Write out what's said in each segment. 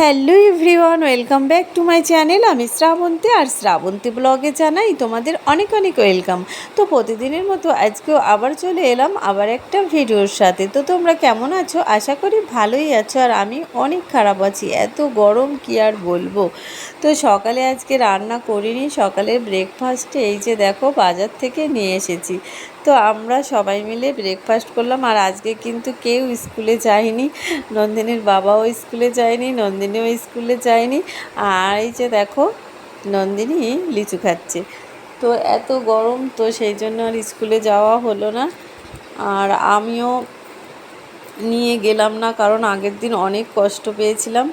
Hello everyone, welcome back to my channel. আমি শ্রাবন্তী আর শ্রাবন্তী ব্লগে জানাই তোমাদের অনেক অনেক ওয়েলকাম। তো প্রতিদিনের মতো আজকেও আবার চলে এলাম আবার একটা ভিডিওর সাথে। তো তোমরা কেমন আছো? আশা করি ভালোই আছো আর আমি অনেক খারাপ আছি। এত গরম কি আর বলব? তো সকালে আজকে রান্না করিনি সকালে ব্রেকফাস্টে এই যে দেখো বাজার থেকে নিয়ে এসেছি। তো আমরা সবাই মিলে ব্রেকফাস্ট করলাম। আর আজকে কিন্তু কেউ স্কুলে যায়নি। নন্দিনীর বাবাও স্কুলে যায়নি, নন্দিনীও স্কুলে যায়নি। আর এই যে দেখো, নন্দিনী লিচু খাচ্ছে। তো এত গরম, তো সেই জন্য আর স্কুলে যাওয়া হলো না। আর আমিও নিয়ে গেলাম না, কারণ আগের দিন অনেক কষ্ট পেয়েছিলাম।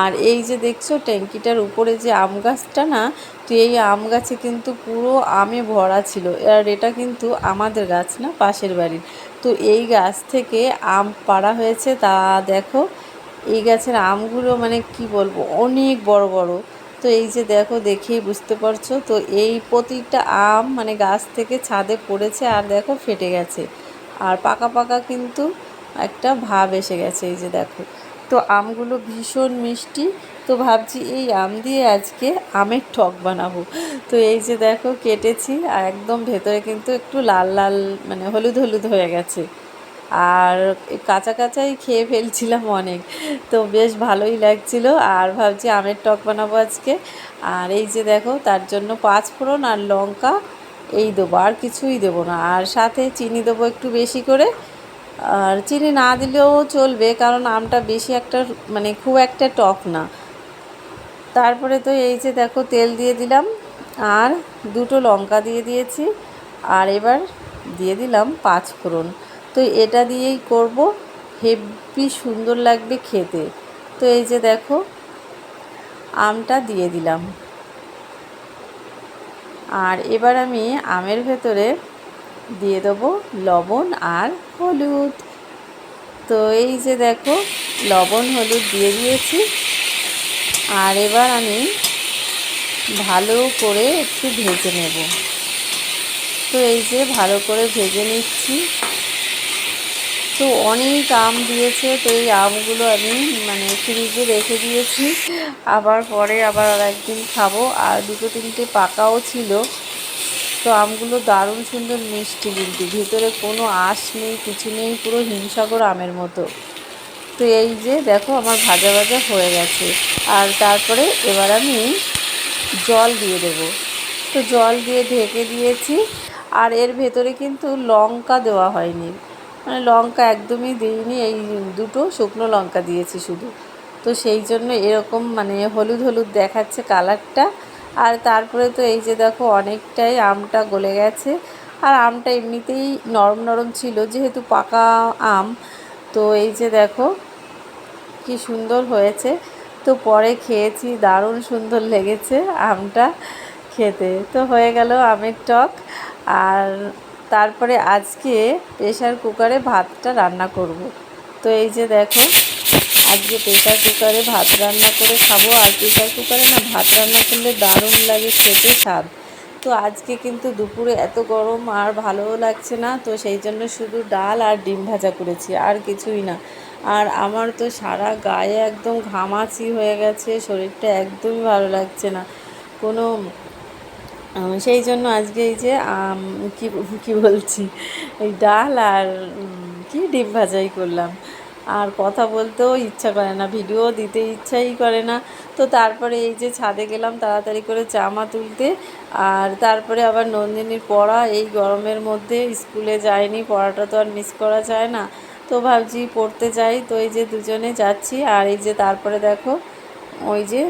আর এই যে দেখছ ট্যাঙ্কিটার উপরে যে আম গাছটা না, তো এই আম গাছে কিন্তু পুরো আমে ভরা ছিল। আর এটা কিন্তু আমাদের গাছ না, পাশের বাড়ির। তো এই গাছ থেকে আম পাড়া হয়েছে। তা দেখো, এই গাছের আমগুলো মানে কি বলব, অনেক বড় বড়। তো এই যে দেখো, দেখেই বুঝতে পারছ। তো এই প্রতিটা আম মানে গাছ থেকে ছাদে পড়েছে, আর দেখো ফেটে গেছে। আর পাকা পাকা কিন্তু একটা ভাব এসে গেছে, এই যে দেখো। তো আমগুলো ভীষণ মিষ্টি। তো ভাবছি এই আম দিয়ে আজকে আমের টক বানাবো। তো এই যে দেখো, কেটেছি আর একদম ভেতরে কিন্তু একটু লাল লাল মানে হলুদ হলুদ হয়ে গেছে। আর কাঁচা কাঁচাই খেয়ে ফেলছিলাম অনেক। তো বেশ ভালোই লাগছিল আর ভাবছি আমের টক বানাবো আজকে। আর এই যে দেখো, তার জন্য পাঁচ ফোড়ন আর লঙ্কা, এই দেবো, আর কিছুই দেবো না। আর সাথে চিনি দেবো একটু বেশি করে। আর চিনি না দিলেও চলবে, কারণ আমটা বেশি একটা মানে খুব একটা টক না। তারপরে তো এই যে দেখো, তেল দিয়ে দিলাম, আর দুটো লঙ্কা দিয়ে দিয়েছি, আর এবার দিয়ে দিলাম পাঁচ ফোড়ন তো এটা দিয়েই করব, হেভি সুন্দর লাগবে খেতে। তো এই যে দেখো, আমটা দিয়ে দিলাম। আর এবার আমি আমের ভেতরে দিয়ে দেবো লবণ আর হলুদ। তো এই যে দেখো, লবণ, হলুদ দিয়ে দিয়েছি। আর এবার আমি ভালো করে একটু ভেজে নেব। তো এই যে ভালো করে ভেজে নিচ্ছি। তো অনেক আম দিয়েছে, তো এই আমগুলো আমি মানে ফ্রিজে রেখে দিয়েছি। আবার পরে আবার আর একদিন খাব। আর দুটো তিনটে পাকাও ছিল। তো আমগুলো দারুণ সুন্দর মিষ্টি কিন্তু ভিতরে কোনো আঁশ নেই, কিছু নেই, পুরো হিমসাগর আমের মতো। তো এই যে দেখো আমার ভাজা ভাজা হয়ে গেছে। আর তারপরে এবার আমি জল দিয়ে দেবো। তো জল দিয়ে ঢেকে দিয়েছি। আর এর ভেতরে কিন্তু লঙ্কা দেওয়া হয়নি। মানে লঙ্কা একদমই দিইনি, এই দুটো শুকনো লঙ্কা দিয়েছি শুধু। তো সেই জন্য এরকম মানে হলুদ হলুদ দেখাচ্ছে কালারটা। আর তারপরে তো এই যে দেখো অনেকটাই আমটা গলে গেছে। আর আমটা এমনিতেই নরম নরম ছিল, যেহেতু পাকা আম, তো এই যে দেখো কি সুন্দর হয়েছে। তো পরে খেয়েছি, দারুণ সুন্দর লেগেছে আমটা খেতে। তো হয়ে গেল আমের টক। আর তারপরে আজকে প্রেশার কুকারে ভাতটা রান্না করব। তো এই যে দেখো আজকে প্রেশার কুকারে ভাত রান্না করে খাব। আর প্রেশার কুকারে না ভাত রান্না করলে দারুণ লাগে খেতে, স্বাদ। তো আজকে কিন্তু দুপুরে এত গরম আর ভালোও লাগছে না, তো সেই জন্য শুধু ডাল আর ডিম ভাজা করেছি, আর কিছুই না। আর আমার তো সারা গায়ে একদম ঘামাচি হয়ে গেছে, শরীরটা একদমই ভালো লাগছে না। কোনো সেই জন্য আজকে এই যে কি, কী বলছি? এই ডাল আর কি ডিম ভাজাই করলাম। আর কথা বলতেও ইচ্ছা করে না, ভিডিও দিতে ইচ্ছাই করে না। তো তারপরে এই যে ছাদে গেলাম তাড়াতাড়ি করে জামা তুলতে, আর তারপরে আবার নন্দিনীর পড়া, এই গরমের মধ্যে স্কুলে যায়নি পড়াটা তো আর মিস করা যায় না। তো ভাবছি পড়তে যাই, তো এই যে দুজনে যাচ্ছি, আর এই যে তারপরে দেখো, ওই যে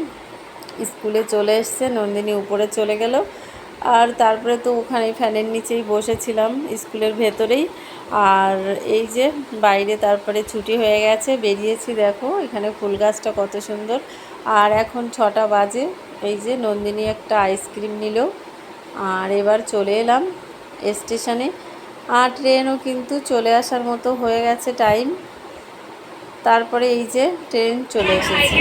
স্কুলে চলে এসছে, নন্দিনী উপরে চলে গেল। আর তারপরে তো ওখানে ফ্যানের নিচেই বসেছিলাম স্কুলের ভেতরেই। আর এই যে বাইরে তারপরে ছুটি হয়ে গেছে, বেরিয়েছি দেখো, এখানে ফুল গাছটা কত সুন্দর। আর এখন ছটা বাজে, এই যে নন্দিনী একটা আইসক্রিম নিল। আর এবার চলে এলাম স্টেশনে। আর ট্রেনও কিন্তু চলে আসার মতো হয়ে গেছে টাইম। তারপরে এই যে ট্রেন চলে এসেছে।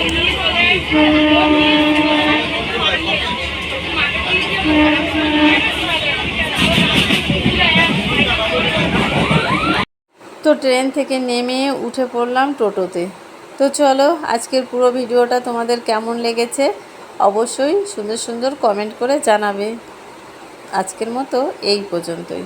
তো ট্রেন থেকে নেমে উঠে পড়লাম টোটোতে। তো চলো, আজকের পুরো ভিডিওটা তোমাদের কেমন লেগেছে অবশ্যই সুন্দর সুন্দর কমেন্ট করে জানাবে। আজকের মতো এই পর্যন্তই।